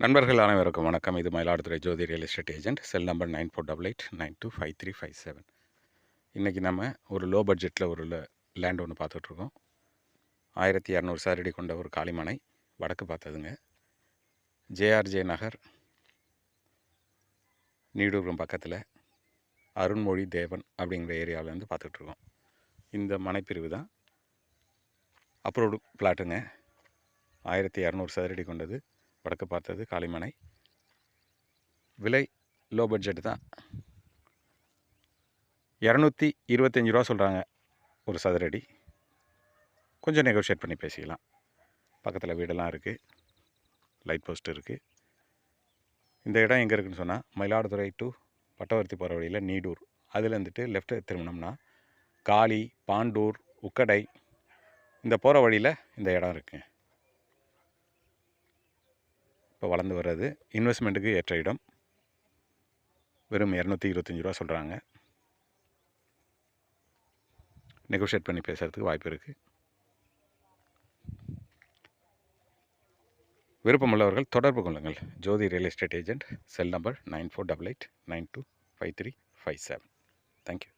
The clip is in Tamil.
நண்பர்கள் அனைவருக்கும் வணக்கம். இது Mayiladuthurai Jothi real estate agent cell number nine four double eight nine two five three five seven. இன்றைக்கி நம்ம ஒரு லோ பட்ஜெட்டில் ஒரு லேண்ட் ஒன்று பார்த்துட்ருக்கோம். ஆயிரத்தி இரநூறு சாரடி கொண்ட ஒரு காளிமனை வடக்கு பார்த்ததுங்க. ஜேஆர்ஜே நகர் நீடூரம் பக்கத்தில் அருண்மொழி தேவன் அப்படிங்கிற ஏரியாவிலேருந்து பார்த்துட்ருக்கோம். இந்த மனைப்பிரிவு தான். அப்ரோடு பிளாட்டுங்க. ஆயிரத்தி இரநூறு சதுரடி கொண்டது. வடக்கு பார்த்தது காளிமனை. விலை லோ பட்ஜெட் தான். இரநூத்தி இருபத்தஞ்சி ரூபா சொல்கிறாங்க ஒரு சதுரடி. கொஞ்சம் நெகோஷியேட் பண்ணி பேசிக்கலாம். பக்கத்தில் வீடெல்லாம் இருக்குது லைட் போஸ்ட் இருக்குது இந்த இடம் எங்கே இருக்குன்னு சொன்னால் மயிலாடுதுறை டு பட்டவர்த்தி போகிற வழியில் நீடூர். அதில் இருந்துட்டு திரும்பினோம்னா காளி பாண்டூர் உக்கடை இந்த போகிற வழியில் இந்த இடம் இருக்குது இப்போ வளர்ந்து வர்றது. இன்வெஸ்ட்மெண்ட்டுக்கு ஏற்ற இடம். வெறும் இரநூத்தி இருபத்தஞ்சி ரூபா சொல்கிறாங்க நெகோஷியேட் பண்ணி பேசுகிறதுக்கு வாய்ப்பு இருக்குது விருப்பமுள்ளவர்கள் தொடர்பு கொள்ளுங்கள். Jothi real estate agent cell number nine four double eight nine two five three five seven thank you